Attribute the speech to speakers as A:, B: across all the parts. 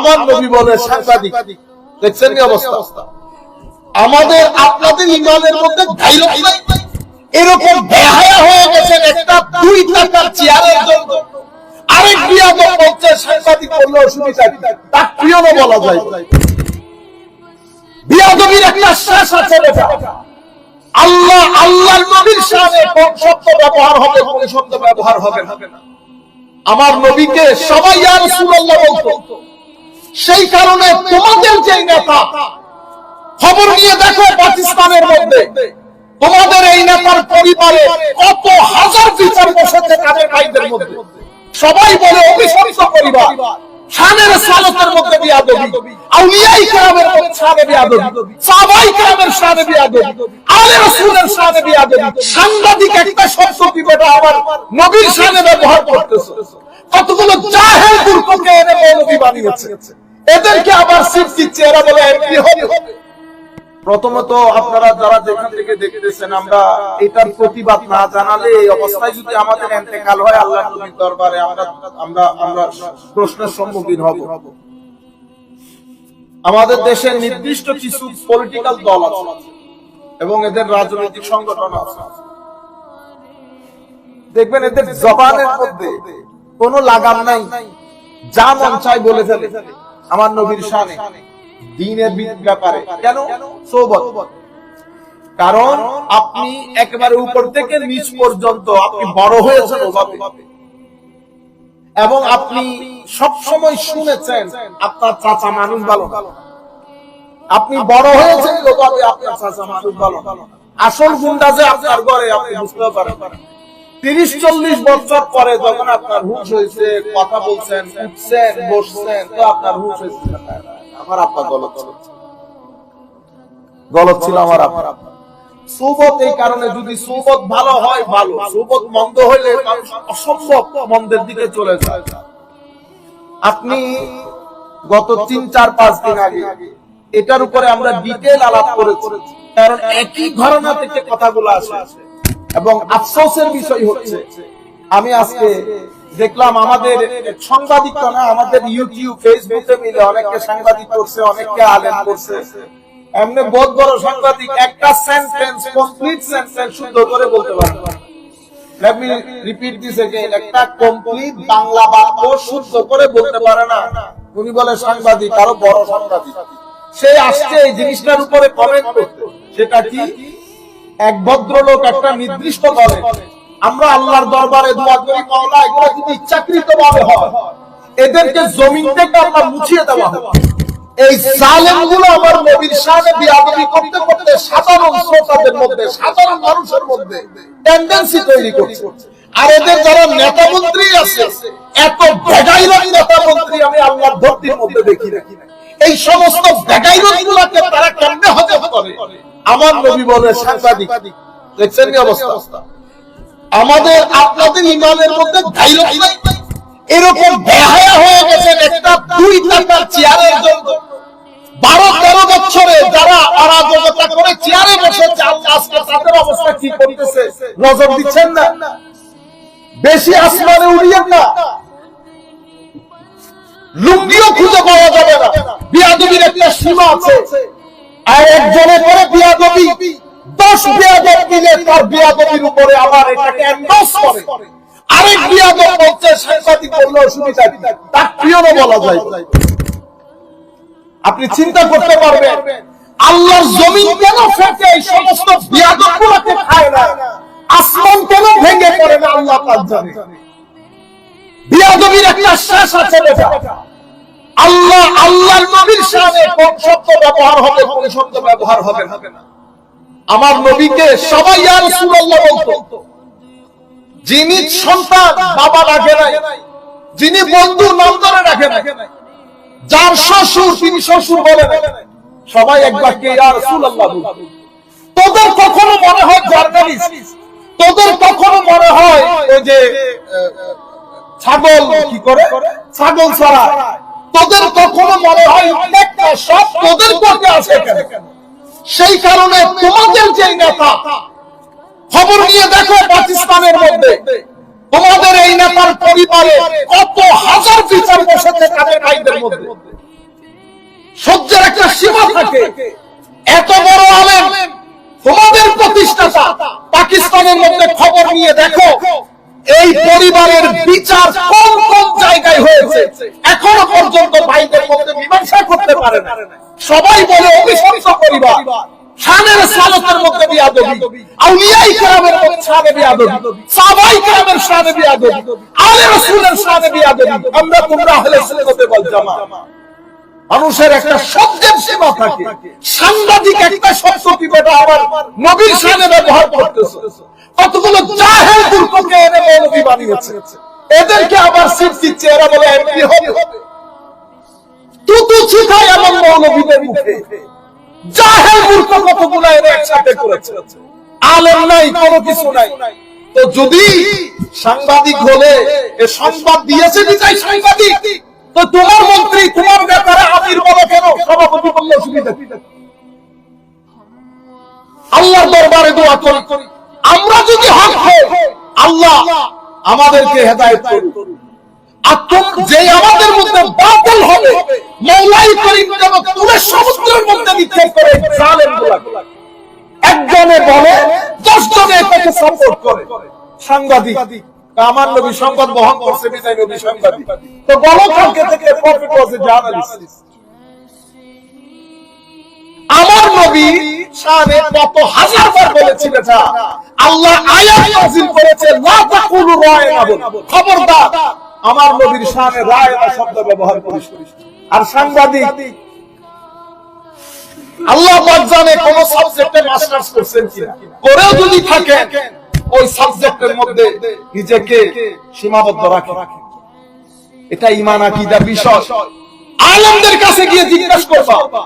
A: আমার নবী বলে সাংবাদিক। দেখছেন কি অবস্থা? আমাদের আপনাদের ইমানের মধ্যে এরকম বেহায়া হয়ে গেছেন একটা দুই টাকার চেয়ারের জন্য। ব্যবহার হবে ব্যবহার হবে না। আমার নবীকে সবাই আর রাসূলুল্লাহ বলতো সেই কারণে তোমাদের যে নেতা, খবর নিয়ে দেখো পাকিস্তানের মধ্যে, তোমাদের এই নেতার পরিবারে কত হাজার বিচার বসেছে তাদের ভাইদের মধ্যে। সবাই বলে অভিশপ্ত পরিবার সালতের মধ্যে আউলিয়াই কেরামের মধ্যে বিয়াদবি সাহাবাই কেরামের বিয়াদবি আলে বিয়াদবি সাংবাদিক একটা শব্দ বেটা আমার নবীর শানে ব্যবহার করতেছে। কতগুলো জাহেল মূর্খকে এনে মৌলবী বানিয়েছে। এদেরকে আবার সিট দিচ্ছে এরা বলে এমপি হবে? প্রথমত আপনারা যারা যেখান থেকে দেখতেছেন, আমরা এটার প্রতিবাদ না জানালে এই অবস্থায় যদি আমাদের এন্তেকাল হয় আল্লাহ নবীর দরবারে, আমরা আমরা আমরা প্রশ্নের সম্মুখীন হব। আমাদের দেশের নির্দিষ্ট কিছু পলিটিক্যাল দল আছে এবং এদের রাজনৈতিক সংগঠন আছে। দেখবেন এদের জবানের মধ্যে কোনো লাগাম নাই। যা মন চাই বলে ফেলে। আমার নবীর শানে। দিনের ব্যাপারে। কেন? সৌবত। কারণ আপনি একেবারে উপর থেকে নিচ পর্যন্ত আপনি বড় হয়েছেন ওভাবে। এবং আপনি সব সময় শুনেছেন, আপনার চাচা মানুষ ভালো আপনি বড় হয়েছেন ওভাবে আপনার চাচা মানুষ ভালো আসল গুন্ডা যে আপনার ঘরে, আপনি বুঝতে পারেন তিরিশ চল্লিশ বছর পরে যখন আপনার হুঁশ হয়েছে, কথা বলছেন, উঠছেন, বসছেন, তো আপনার হুঁশ হয়েছে আমার আপা গলত ছিল। গলত ছিল আমার আপা সুবত এই কারণে যদি ভালো হয়, ভালো। মন্দ হইলে অসম্ভব মন্দের দিকে চলে যায়। আপনি গত তিন, চার, পাঁচ দিন আগে এটার উপরে আমরা ডিটেল আলাপ করেছি। কারণ একই ঘটনা থেকে কথাগুলো আসে। এবং আফসোসের বিষয় হচ্ছে, আমি আজকে দেখলাম আমাদের সাংবাদিক না, আমাদের ইউটিউব ফেসবুকে মিলে অনেকে সাংবাদিক করছে অনেকে আলেম করছে এমনি বহুত বড় সাংবাদিক, একটা সেন্টেন্স কমপ্লিট সেন্টেন্স শুদ্ধ করে বলতে পারে না। Let me repeat this again. একটা কমপ্লিট বাংলা বাক্য শুদ্ধ করে বলতে পারে না উনি বলে সাংবাদিক, আরও বড় সাংবাদিক সে আসছে এই জিনিসটার উপরে কমেন্ট করতে সেটা কি এক ভদ্রলোক একটা নির্দিষ্ট দলে। আমরা আল্লাহর দরবারে দোয়া করি, মাওলা, এগুলো যদি ইচ্ছাকৃত ভাবে হয়, এদেরকে জমিন থেকে আমরা মুছিয়ে দেওয়া এই জালেমগুলো আমার নবীর সামনে বিয়াদবি করতে করতে সাধারণ শ্রোতাদের মধ্যে, সাধারণ মানুষের মধ্যে টেন্ডেন্সি তৈরি করছে। আর এদের যারা নেতা মন্ত্রী আছে, এত বেগাইরত নেতা মন্ত্রী আমি আল্লাহর ভক্তির মধ্যে দেখি না এই সমস্ত বেগাইরত গুলাকে আমার নবী বলে সাংবাদিক। দেখছেন কি অবস্থা? আমাদের আপনাদের ইমানের মধ্যে নাই। এরকম বেহায়া হয়ে গেছেন একটা দুই টাকার চেয়ারের জন্য। বারো তেরো বছরে যারা অরাজকতা করে চেয়ারে আল্লাহ আজকে তাদের অবস্থা কি করতেছে? নজর দিচ্ছেন না? বেশি আসমানে উড়িয়েন না। লুঙ্গিও খুঁজে পাওয়া যাবে না। বিয়াদবির একটা সীমা আছে। আর বিয়াদবি দশ তার উপরে এটাকে করে। আরেক বলছে, সাংবাদিক তার প্রিয়ও বলা যায়। আপনি চিন্তা করতে পারবেন, আল্লাহর জমিন কেন ফেটে, এই সমস্ত বিয়াদব গুলোকে খায় না? আসমান কেন ভেঙে পড়ে না? আল্লাহ পাক জানে। বিয়াদবির একটা শেষ আছে বেটা। আল্লাহ আল্লাহর নবীর সামনে কোন শব্দ ব্যবহার হবে কোন শব্দ ব্যবহার হবে না। আমার নবীকে সবাই ইয়া রাসূলুল্লাহ বলতো। যিনি সন্তান বাবা রাখে নাই। যিনি বন্ধু নাম ধরে রাখে নাই। যার শ্বশুর তিনি শ্বশুর বলে সবাই এক বাক্যে ইয়া রাসূলুল্লাহ বলতো। তোদের কখনো মনে হয় জার্নালিস্ট? তোদের কখনো মনে হয় ওই যে ছাগল কি করে? ছাগল ছড়া তোদের কখনো মনে হয় একটা সব তোদের করতে আছে সেই কারণে তোমাদের যে নেতা, খবর নিয়ে দেখো পাকিস্তানের মধ্যে। তোমাদের এই নেতার পরিবারে কত হাজার বিচার বসেছে তাদের ভাইদের মধ্যে। সহ্যের একটা সীমা থাকে। এত বড় আলেম, তোমাদের প্রতিষ্ঠাতা পাকিস্তানের মধ্যে খবর নিয়ে দেখো এই পরিবারের বিচার কোন কোন জায়গায় হয়েছে? এখনও পর্যন্ত ভাইদের মধ্যে মীমাংসা করতে পারে না। সবাই বলে অভিশপ্ত পরিবার। আমরা তোমরা আহলে সুন্নাতে ওয়াল মানুষের একটা শব্দের সীমা থাকে। সাংবাদিক একটা শব্দ কি বেটা আমার নবীর সামনে ব্যবহার করতেছে। কতগুলো জাহেল মূর্খকে এনে মৌলবী বানিয়েছে। এদেরকে আবার সিট দিচ্ছে। এরা বলে এমপি হবে? তুতু ছিটায় এমন মুখে। জাহেল কতগুলো একসাথে করেছে। আলেম নাই, কোনো কিছু নাই। তো যদি সাংবাদিক হলে এ সংবাদ দিয়েছে বিদায় সাংবাদিক? তো তোমার মন্ত্রী, তোমার ব্যাপারে আমির বলো কেন? সভাপতি বললে অসুবিধা কি? আল্লাহর দরবারে দোয়া করি। আমরা যদি হক হই, আল্লাহ আমাদেরকে হেদায়েত করুন আর তোম- যে আমাদের মধ্যে বাতিল হবে, মৌলাই করিম যেন তুলে সমুদ্রের মধ্যে নিক্ষেপ করে, জালেম একজনে বলে দশ জনে এটাকে সাপোর্ট করে। সাংবাদিক আমার নবী সংবাদ বহন করছে, বিদায় নবী সাংবাদিক তো কালকে থেকে প্রফিট ওয়াজ জার্নালিস্ট আমার নবী শানে কত হাজার বার বলেছিল এটা। আল্লাহ আয়াত নাযিল করেছে, লা তাকুলু রায়না খবরদার, আমার নবীর শানে রায়না শব্দ ব্যবহার করিস। আর সাংবাদিক, আল্লাহ পাক জানে কোন সাবজেক্টে মাস্টার্স করছেন কিনা। করেও যদি থাকেন ওই সাবজেক্টের মধ্যে নিজেকে সীমাবদ্ধ রাখে। এটা ইমান আকীদার বিষয়। আলেমদের কাছে গিয়ে জিজ্ঞাসা করবা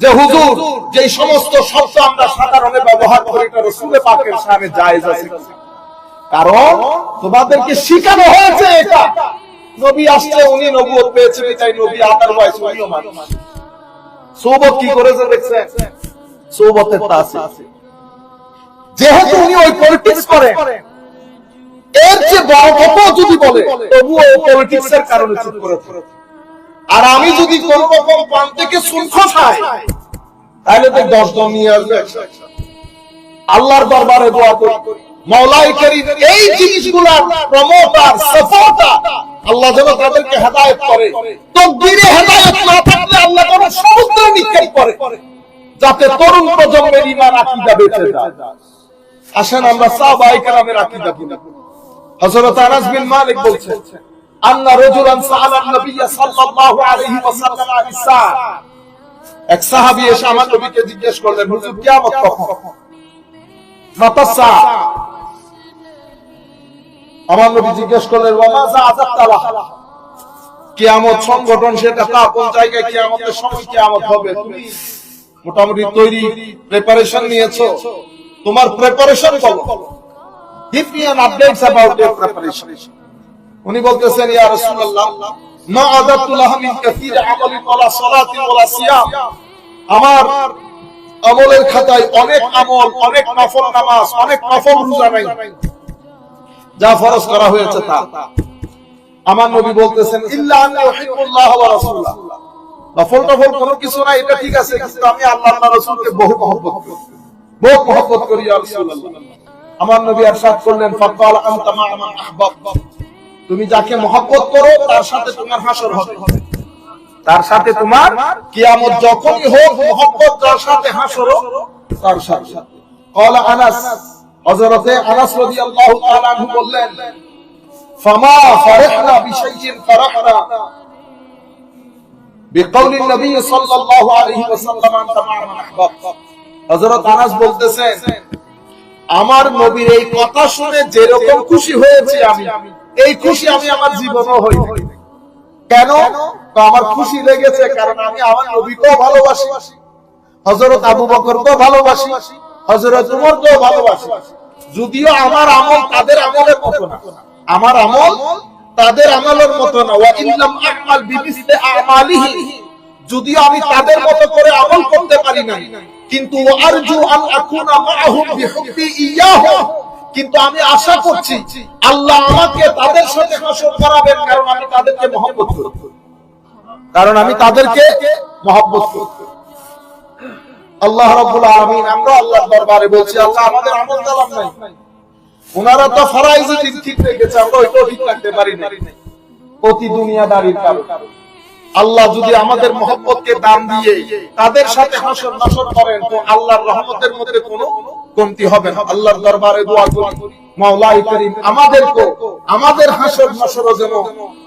A: যে, হুজুর যে সমস্ত শব্দ আমরা সাধারণে ব্যবহার করি, এটা রসুলের পাকের সামনে জায়েজ আছে কারণ তোমাদেরকে শিখানো হয়েছে এটা। নবী আসছে, উনি নবুয়ত পেয়েছে তাই নবী আদারওয়াইজ উনিও মানুষ। সৌবত কি করেছে দেখছেন? সৌবতের তা আছে যেহেতু উনি ওই পলিটিক্স করেন, এর যে বড় কথা যদি বলে, তবুও পলিটিক্স এর কারণে চুপ করে। আর আমি যদি কোন রকম পান থেকে শুল্ক খাই তাহলে তো দশ জন নিয়ে আসবে আল্লাহর দরবারে দোয়া করি। মৌলাই করিম, এই জিনিসগুলার প্রমোটার সাপোর্টার আল্লাহ যেন তাদেরকে হেদায়েত করে। তকদিরে হেদায়েত না থাকলে আল্লাহ যেন সমুদ্র নিক্ষেপ করে, যাতে তরুণ প্রজন্মের ইমান আকীদা বেঁচে যায়। আসেন, আমরা সাহাবায়ে কেরামের আকীদা বুঝি হযরত আনাস বিন মালিক বলছেন, আন্না রাজুলান নবী সাল্লাল্লাহু আলাইহি ওয়াসাল্লাম এক সাহাবী এসে আমার নবীকে জিজ্ঞেস করলেন, হুজুর, কিয়ামত কখন? মাতা সাআ আমার নবী জিজ্ঞেস করলেন কিয়ামত সংগঠন সেটা তা কোন জায়গায় কিয়ামতের সময় কিয়ামত হবে? তুমি মোটামুটি তৈরি প্রিপারেশন নিয়েছো। তোমার প্রিপারেশন বলো give me an updates about your preparation. উনি বলতেছেন, ইয়া রাসূলুল্লাহ, মা আদাতু লাহা মিন কাসীর আমালি ওয়ালা সালাতিন ওয়ালা সিয়াম। আমার আমলের খাতায় অনেক আমল, অনেক নফল নামাজ, অনেক নফল রোজা নাই। যা ফরজ করা হয়েছে তা। আমার নবী বলতেছেন, ইল্লা আন ইউহিব্বুল্লাহ ওয়া রাসূলাহ। নফল নফল কোনো কিছু নাই, এটা ঠিক আছে, কিন্তু আমি আল্লাহ আল্লাহ রাসূলকে বহু মহব্বত করি। বহু মহব্বত করি ইয়া রাসূলুল্লাহ আমার নবী ارشاد করলেন ফাকাল আনতা মা মান আহবাব তুমি যাকে মহব্বত করো তার সাথে তোমার হাসর হবে তার সাথে তোমার কিয়ামত যখনই হোক মহব্বত যার সাথে হাসর তার সাথে قال আনাস হযরতে আনাস রাদিয়াল্লাহু তাআলা আনহু বললেন فما فرحنا بشيء فرحنا بقول النبي صلى الله عليه وسلم انت مع من احببت হযরত আনাস বলতেছেন, আমার নবীর এই কথা শুনে যেরকম খুশি হয়েছি আমি, এই খুশি আমি আমার জীবনও হই কেন? তো আমার খুশি লেগেছে কারণ আমি আমার নবীকেও ভালোবাসি হজরত আবু বকরকেও ভালোবাসি হজরত উমরকেও ভালোবাসি। যদিও আমার আমল তাদের আমলের মতো না, আমার আমল তাদের আমলের মতো না। ওয়া ইল্লাম আমাল বিমিসলি আমালিহি, যদিও আমি তাদের মতো করে আমল করতে পারি না কিন্তু কিন্তু আমি আশা করছি আল্লাহ আমাকে তাদের সাথে হাসর করাবেন, কারণ আমি তাদেরকে মহব্বত করি। কারণ আমি তাদেরকে মহব্বত করি। আল্লাহ রাব্বুল আলামিন, আমরা আল্লাহর দরবারে বলছি, আল্লাহ আমাদের আমল কালাম নাই। ওনারা তো ফরাইজ ঠিক ঠিক রেখেছে, আমরা ওইটাও ঠিক রাখতে পারি না অতি দুনিয়াদারির কারণে। আল্লাহ যদি আমাদের মহব্বতকে দান দিয়ে তাদের সাথে হাসর নাসর করেন, তো আল্লাহর রহমতের মধ্যে কোনো কমতি হবে না। আল্লাহর দরবারে দোয়া করি, মাওলাই করিম আমাদেরকে আমাদের হাসর নাসর যেন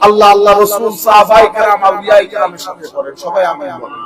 A: আল্লাহ আল্লাহ রসুল, সাহাবাই কেরাম, আউলিয়াই কেরামের সাথে করেন। সবাই আমি বলেন।